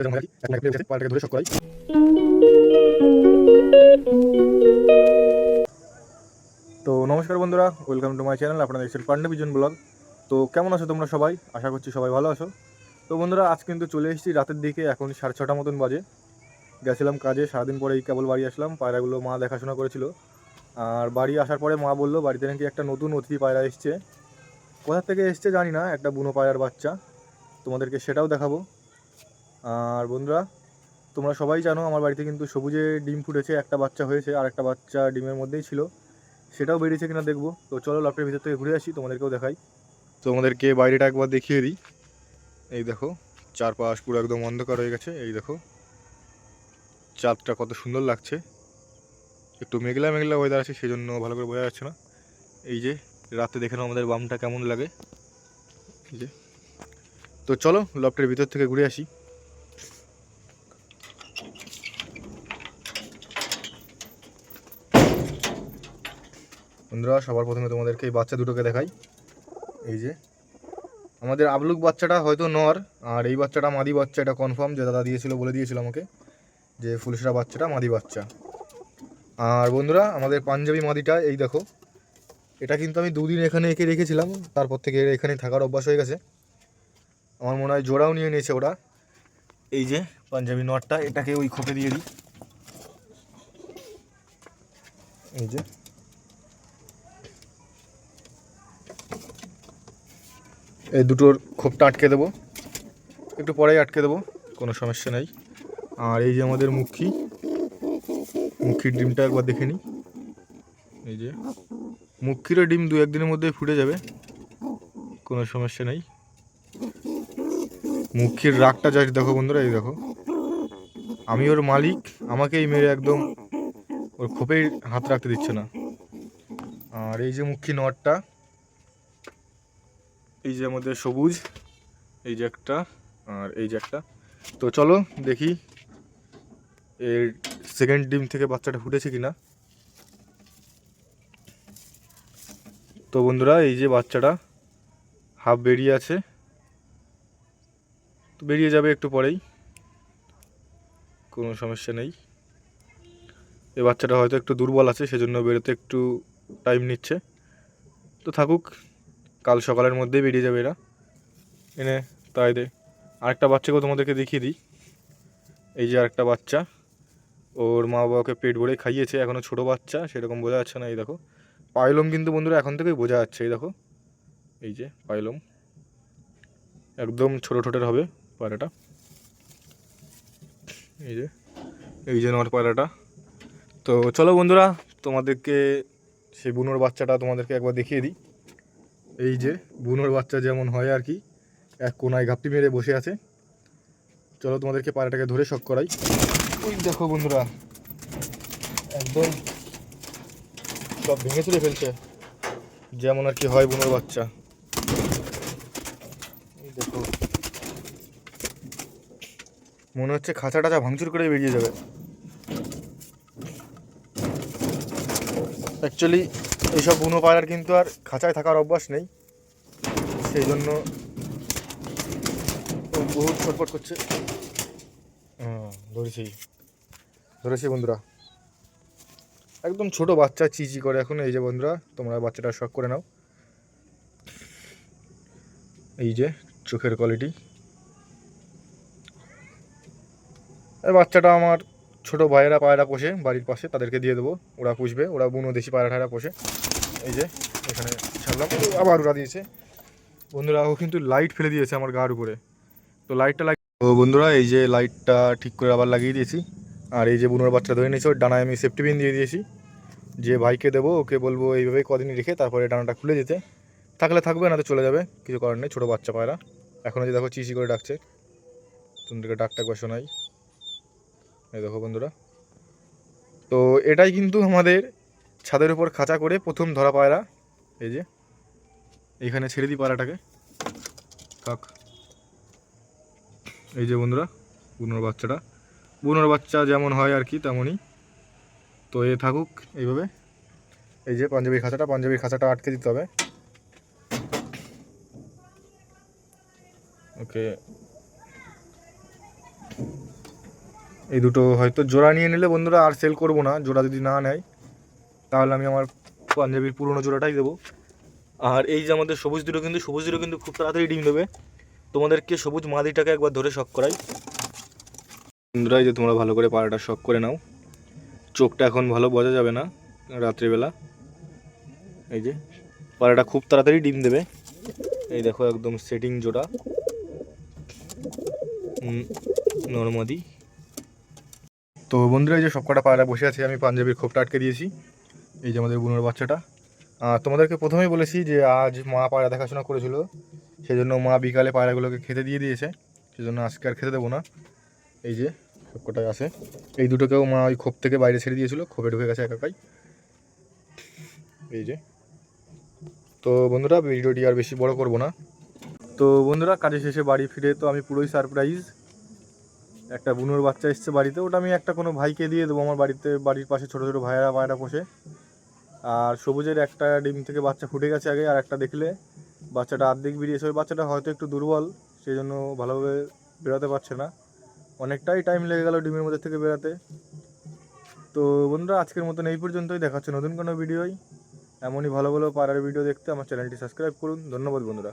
তো নমস্কার বন্ধুরা ওয়েলকাম টু মাই চ্যানেল আপনারা দেখছেন পান্ডা বিজন ব্লগ। তো কেমন আছো তোমরা সবাই? আশা করছি সবাই ভালো আছো। তো বন্ধুরা, আজ কিন্তু চলে এসেছি রাতের দিকে, এখন সাড়ে ছটা মতন বাজে। গেছিলাম কাজে, সারাদিন পরে এই কেবল বাড়ি আসলাম, পায়রাগুলো মা দেখাশোনা করেছিল। আর বাড়ি আসার পরে মা বলল, বাড়িতে নাকি একটা নতুন অতিথি পায়রা এসছে। কোথা থেকে এসছে জানি না, একটা বুনো পায়রার বাচ্চা। তোমাদেরকে সেটাও দেখাবো। আর বন্ধুরা, তোমরা সবাই জানো আমার বাড়িতে কিন্তু সবুজে ডিম ফুটেছে, একটা বাচ্চা হয়েছে আর একটা বাচ্চা ডিমের মধ্যেই ছিল। সেটাও বেরিয়েছে কিনা দেখব। তো চলো লফটের ভিতর থেকে ঘুরে আসি, তোমাদেরকেও দেখাই। তোমাদেরকে বাইরেটা একবার দেখিয়ে দিই। এই দেখো, চারপাশ পুরো একদম অন্ধকার হয়ে গেছে। এই দেখো, চাঁদটা কত সুন্দর লাগছে। একটু মেঘলা মেঘলা ওয়েদার আছে সেই জন্য ভালো করে বোঝা যাচ্ছে না। এই যে, রাতে দেখে নাও আমাদের বামটা কেমন লাগে। এই যে। তো চলো লফটের ভিতর থেকে ঘুরে আসি। বন্ধুরা, সবার প্রথমে তোমাদেরকে এই বাচ্চা দুটোকে দেখাই। এই যে, আমাদের আবলুক বাচ্চাটা হয়তো নর, আর এই বাচ্চাটা মাদি বাচ্চা, এটা কনফার্ম যে দাদা দিয়েছিল, বলে দিয়েছিল আমাকে যে ফুলসরা বাচ্চাটা মাদি বাচ্চা। আর বন্ধুরা, আমাদের পাঞ্জাবি মাদিটা, এই দেখো, এটা কিন্তু আমি দুদিন এখানে এঁকে রেখেছিলাম, তারপর থেকে এখানে থাকার অভ্যাস হয়ে গেছে। আমার মনে হয় জোড়াও নিয়ে নিয়েছে ওরা। এই যে, পাঞ্জাবি নটটা এটাকে ওই খোপে দিয়ে দিই। এই যে এই দুটোর খোপটা আটকে দেবো। একটু পরেই আটকে দেবো, কোনো সমস্যা নেই। আর এই যে আমাদের মুখী, মুখির ডিমটা একবার দেখে নিই। এই যে, মুখিরও ডিম দু একদিনের মধ্যে ফুটে যাবে, কোনো সমস্যা নেই। মুখির রাগটা জাস্ট দেখো বন্ধুরা, এই দেখো। আমি ওর মালিক, আমাকেই মেরে একদম ওর খোপেই হাত রাখতে দিচ্ছে না। আর এই যে মুখী নটটা এই যে আমাদের সবুজ, এই যে একটা, আর এই যে একটা। তো চলো দেখি এর সেকেন্ড ডিম থেকে বাচ্চাটা ফুটেছে কিনা। তো বন্ধুরা, এই যে বাচ্চাটা হাফ বেরিয়ে আছে। তো বেরিয়ে যাবে একটু পরেই। কোনো সমস্যা নেই। এই বাচ্চাটা হয়তো একটু দুর্বল আছে, সেজন্য বেরোতে একটু টাইম নিচ্ছে। তো থাকুক। কাল সকালের মধ্যেই বেরিয়ে যাবে এরা। এনে, তাই দে। আরেকটা বাচ্চাকেও তোমাদেরকে দেখিয়ে দিই। এই যে আরেকটা বাচ্চা। ওর মা বাবাকে পেট ভরে খাইয়েছে এখনও ছোটো বাচ্চা, সেরকম বোঝা যাচ্ছে না, এই দেখো। পাইলম কিন্তু বন্ধুরা এখন থেকেই বোঝা যাচ্ছে, এই দেখো। এই যে পাইলম। একদম ছোটো ছোটের হবে পায়রাটা। এই যে এই যে নর পায়রাটা। তো চলো বন্ধুরা, তোমাদেরকে, সেই বুনোর বাচ্চাটা তোমাদেরকে একবার দেখিয়ে দিই। এই যে, বুনোর বাচ্চা যেমন হয় আর কি, এক কোনায় ঘাপটি মেরে বসে আছে। চলো তোমাদেরকে পায়রাটাকে ধরে শখ করাই। ওই দেখো বন্ধুরা, একদম সব ভেঙে চুরে ফেলছে। যেমন আর কি হয় বুনোর বাচ্চা। দেখো। মনে হচ্ছে খাঁচা টাচা ভাঙচুর করে বেরিয়ে যাবে। অ্যাকচুয়ালি এইসব বুনো পায়রার কিন্তু আর খাঁচায় থাকার অভ্যাস নেই। সেই জন্য বহুত ছটফট করছে। ধরেছি। ধরেছি বন্ধুরা। একদম ছোট বাচ্চা চিচি করে এখন। এই যে বন্ধুরা, তোমরা বাচ্চাটা শখ করে নাও। এই যে চোখের কোয়ালিটি বাচ্চাটা আমার ছোট ভাইয়েরা পায়রা পোষে, বাড়ির পাশে, তাদেরকে দিয়ে দেবো। ওরা পুষবে, ওরা বুনো দেশি পায়রা ঠায়রা পোষে। এই যে, এখানে ছাড়লাম। আবার ওরা দিয়েছে। বন্ধুরা, ও কিন্তু লাইট ফেলে দিয়েছে আমার গার উপরে। তো লাইটটা লাগ তো বন্ধুরা, এই যে লাইটটা ঠিক করে আবার লাগিয়ে দিয়েছি। আর এই যে বুনোর বাচ্চা ধরে নিয়েছে, ওর ডানায় আমি সেফটি পিন দিয়ে দিয়েছি। যে ভাইকে দেবো, ওকে বলব এইভাবে কদিন রেখে তারপরে ডানাটা খুলে যেতে থাকলে থাকবে না তো চলে যাবে, কিছু করার নেই, ছোটো বাচ্চা পায়রা। এখনও যে দেখো চিচি করে ডাকছে। তোমাদেরকে ডাকটা একবার শোনাই। এই দেখো বন্ধুরা। তো এটাই কিন্তু আমাদের ছাদের উপর খাঁচা করে প্রথম ধরা পায়রা। এই যে, এইখানে ছেড়ে দিই পায়রাটাকে। থাক। এই যে বন্ধুরা, বুনোর বাচ্চাটা। বুনোর বাচ্চা যেমন হয় আর কি, তেমনই। তো এ থাকুক এইভাবে। এই যে পাঞ্জাবির খাঁচাটা পাঞ্জাবির খাঁচাটা আটকে দিতে হবে। ওকে। এই দুটো হয়তো জোড়া নিয়ে নিলে বন্ধুরা আর সেল করব না, জোড়া যদি না নেয়, তাহলে আমি আমার পাঞ্জাবির পুরনো জোড়াটাই দেবো। আর এই যে আমাদের সবুজ দুটো কিন্তু, সবুজ দুটো কিন্তু খুব তাড়াতাড়ি ডিম দেবে। তোমাদেরকে সবুজ মাদিটাকে একবার ধরে শখ করাই। বন্ধুরা, এই যে তোমরা ভালো করে পাড়াটা শখ করে নাও। চোখটা এখন ভালো বোঝা যাবে না রাত্রিবেলা। এই যে, পাড়াটা খুব তাড়াতাড়ি ডিম দেবে। এই দেখো, একদম সেটিং জোড়া। নর্মাদি। তো বন্ধুরা, এই যে সব কটা পায়রা বসে আছে, আমি পাঞ্জাবির খোপটা আটকে দিয়েছি। এই যে আমাদের বুনোর বাচ্চাটা। তোমাদেরকে প্রথমেই বলেছি যে আজ মা পায়রা দেখাশোনা করেছিল সেই জন্য মা বিকালে পায়রাগুলোকে খেতে দিয়ে দিয়েছে, সেজন্য আজকে আর খেতে দেবো না। এই যে সব কটাই আছে। এই দুটোকেও মা ওই খোপ থেকে বাইরে ছেড়ে দিয়েছিল, খোপে ঢুকে গেছে একাকাই এই যে। তো বন্ধুরা, ভিডিওটি আর বেশি বড় করব না। তো বন্ধুরা কাজে শেষে বাড়ি ফিরে তো আমি পুরোই সারপ্রাইজ। একটা বুনোর বাচ্চা এসছে বাড়িতে, ওটা আমি একটা কোনো ভাইকে দিয়ে দেবো, আমার বাড়িতে, বাড়ির পাশে ছোটো ছোটো ভাইয়েরা ভাইয়েরা পোষে আর সবুজের একটা ডিম থেকে বাচ্চা ফুটে গেছে আগে, আর একটা দেখলে বাচ্চাটা আর্ধেক বেরিয়েছে ওই বাচ্চাটা হয়তো একটু দুর্বল সেই জন্য ভালোভাবে বেরোতে পারছে না। অনেকটাই টাইম লেগে গেল ডিমের মধ্যে থেকে বেরোতে। তো বন্ধুরা, আজকের মতন এই পর্যন্তই। দেখাচ্ছে নতুন কোনো ভিডিওই এমনই ভালো ভালো পাড়ার ভিডিও দেখতে আমার চ্যানেলটি সাবস্ক্রাইব করুন। ধন্যবাদ বন্ধুরা।